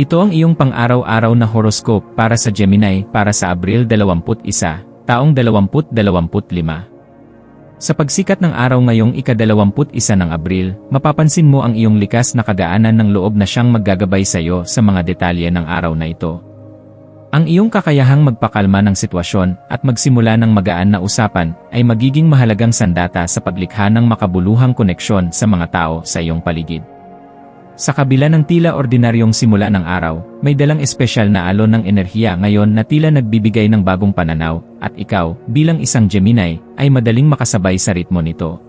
Ito ang iyong pang-araw-araw na horoscope para sa Gemini para sa Abril 21, taong 2025. Sa pagsikat ng araw ngayong ika-21 ng Abril, mapapansin mo ang iyong likas na kagaanan ng loob na siyang maggagabay sa iyo sa mga detalye ng araw na ito. Ang iyong kakayahang magpakalma ng sitwasyon at magsimula ng magaan na usapan ay magiging mahalagang sandata sa paglikha ng makabuluhang koneksyon sa mga tao sa iyong paligid. Sa kabila ng tila ordinaryong simula ng araw, may dalang espesyal na alon ng enerhiya ngayon na tila nagbibigay ng bagong pananaw, at ikaw, bilang isang Gemini, ay madaling makasabay sa ritmo nito.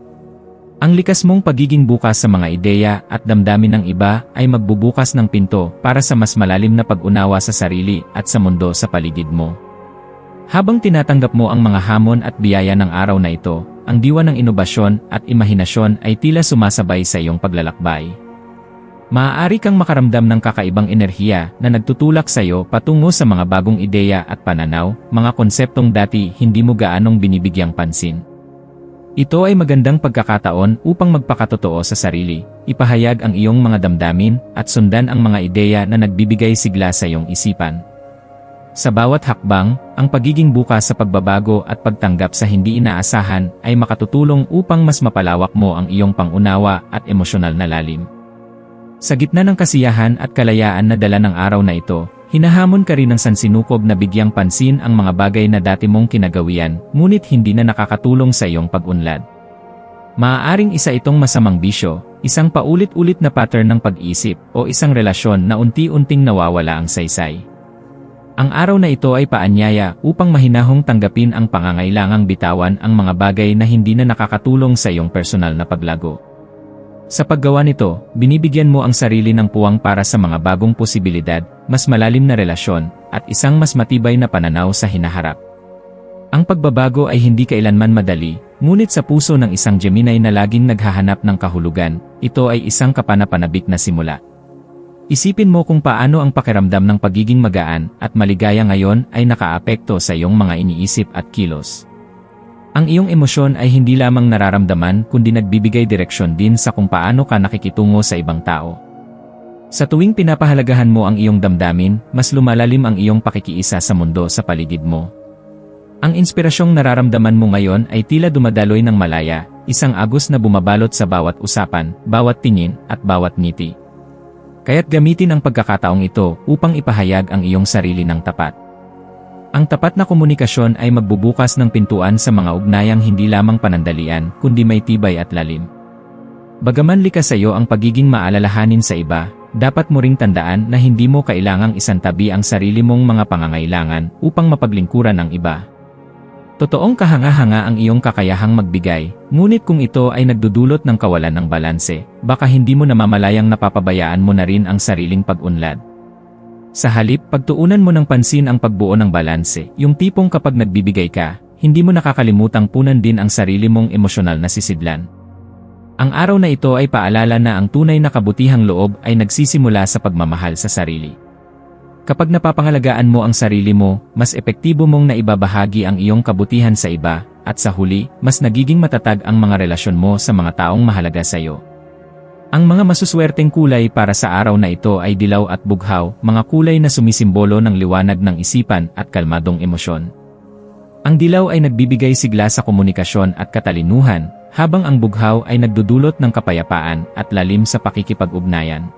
Ang likas mong pagiging bukas sa mga ideya at damdamin ng iba ay magbubukas ng pinto para sa mas malalim na pag-unawa sa sarili at sa mundo sa paligid mo. Habang tinatanggap mo ang mga hamon at biyaya ng araw na ito, ang diwa ng inobasyon at imahinasyon ay tila sumasabay sa iyong paglalakbay. Maaari kang makaramdam ng kakaibang enerhiya na nagtutulak sa iyo patungo sa mga bagong ideya at pananaw, mga konseptong dati hindi mo gaanong binibigyang pansin. Ito ay magandang pagkakataon upang magpakatotoo sa sarili, ipahayag ang iyong mga damdamin, at sundan ang mga ideya na nagbibigay sigla sa iyong isipan. Sa bawat hakbang, ang pagiging bukas sa pagbabago at pagtanggap sa hindi inaasahan ay makatutulong upang mas mapalawak mo ang iyong pangunawa at emosyonal na lalim. Sa gitna ng kasiyahan at kalayaan na dala ng araw na ito, hinahamon ka rin ng sansinukob na bigyang pansin ang mga bagay na dati mong kinagawian, ngunit hindi na nakakatulong sa iyong pag-unlad. Maaaring isa itong masamang bisyo, isang paulit-ulit na pattern ng pag-isip, o isang relasyon na unti-unting nawawala ang saysay. Ang araw na ito ay paanyaya upang mahinahong tanggapin ang pangangailangang bitawan ang mga bagay na hindi na nakakatulong sa iyong personal na paglago. Sa paggawa nito, binibigyan mo ang sarili ng puwang para sa mga bagong posibilidad, mas malalim na relasyon, at isang mas matibay na pananaw sa hinaharap. Ang pagbabago ay hindi kailanman madali, ngunit sa puso ng isang Gemini na laging naghahanap ng kahulugan, ito ay isang kapanapanabik na simula. Isipin mo kung paano ang pakiramdam ng pagiging magaan at maligaya ngayon ay nakaapekto sa iyong mga iniisip at kilos. Ang iyong emosyon ay hindi lamang nararamdaman kundi nagbibigay direksyon din sa kung paano ka nakikitungo sa ibang tao. Sa tuwing pinapahalagahan mo ang iyong damdamin, mas lumalalim ang iyong pakikiisa sa mundo sa paligid mo. Ang inspirasyong nararamdaman mo ngayon ay tila dumadaloy ng malaya, isang agos na bumabalot sa bawat usapan, bawat tingin, at bawat ngiti. Kaya't gamitin ang pagkakataong ito upang ipahayag ang iyong sarili ng tapat. Ang tapat na komunikasyon ay magbubukas ng pintuan sa mga ugnayang hindi lamang panandalian, kundi may tibay at lalim. Bagaman likas sa iyo ang pagiging maalalahanin sa iba, dapat mo ring tandaan na hindi mo kailangang isantabi ang sarili mong mga pangangailangan upang mapaglingkuran ang iba. Totoong kahanga-hanga ang iyong kakayahang magbigay, ngunit kung ito ay nagdudulot ng kawalan ng balanse, baka hindi mo namamalayang napapabayaan mo na rin ang sariling pag-unlad. Sa halip, pagtuunan mo ng pansin ang pagbuo ng balanse, yung tipong kapag nagbibigay ka, hindi mo nakakalimutang punan din ang sarili mong emosyonal na sisidlan. Ang araw na ito ay paalala na ang tunay na kabutihang loob ay nagsisimula sa pagmamahal sa sarili. Kapag napapangalagaan mo ang sarili mo, mas epektibo mong naibabahagi ang iyong kabutihan sa iba, at sa huli, mas nagiging matatag ang mga relasyon mo sa mga taong mahalaga sa iyo. Ang mga masuswerteng kulay para sa araw na ito ay dilaw at bughaw, mga kulay na sumisimbolo ng liwanag ng isipan at kalmadong emosyon. Ang dilaw ay nagbibigay sigla sa komunikasyon at katalinuhan, habang ang bughaw ay nagdudulot ng kapayapaan at lalim sa pakikipag-ugnayan.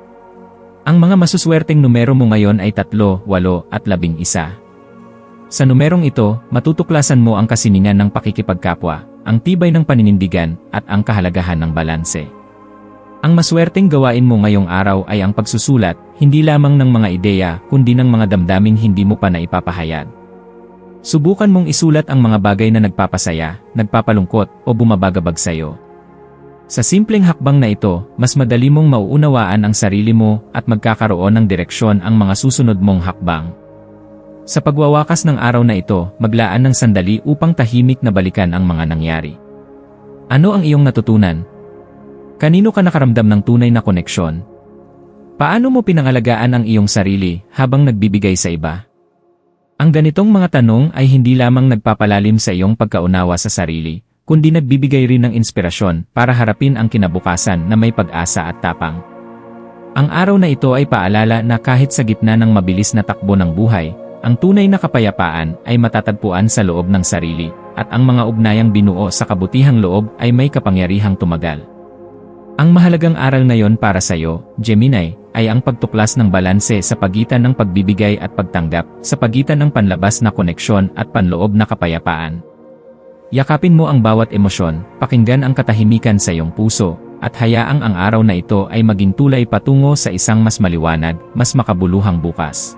Ang mga masuswerteng numero mo ngayon ay 3, 8 at 11. Sa numerong ito, matutuklasan mo ang kasiningan ng pakikipagkapwa, ang tibay ng paninindigan, at ang kahalagahan ng balanse. Ang maswerteng gawain mo ngayong araw ay ang pagsusulat, hindi lamang ng mga ideya, kundi ng mga damdaming hindi mo pa naipapahayag. Subukan mong isulat ang mga bagay na nagpapasaya, nagpapalungkot, o bumabagabag sa iyo. Sa simpleng hakbang na ito, mas madali mong mauunawaan ang sarili mo at magkakaroon ng direksyon ang mga susunod mong hakbang. Sa pagwawakas ng araw na ito, maglaan ng sandali upang tahimik na balikan ang mga nangyari. Ano ang iyong natutunan? Kanino ka nakaramdam ng tunay na koneksyon? Paano mo pinangalagaan ang iyong sarili habang nagbibigay sa iba? Ang ganitong mga tanong ay hindi lamang nagpapalalim sa iyong pagkaunawa sa sarili, kundi nagbibigay rin ng inspirasyon para harapin ang kinabukasan na may pag-asa at tapang. Ang araw na ito ay paalala na kahit sa gitna ng mabilis na takbo ng buhay, ang tunay na kapayapaan ay matatagpuan sa loob ng sarili, at ang mga ugnayang binuo sa kabutihang loob ay may kapangyarihang tumagal. Ang mahalagang aral ngayon para sa iyo, Gemini, ay ang pagtuklas ng balanse sa pagitan ng pagbibigay at pagtanggap, sa pagitan ng panlabas na koneksyon at panloob na kapayapaan. Yakapin mo ang bawat emosyon, pakinggan ang katahimikan sa iyong puso, at hayaang ang araw na ito ay maging tulay patungo sa isang mas maliwanag, mas makabuluhang bukas.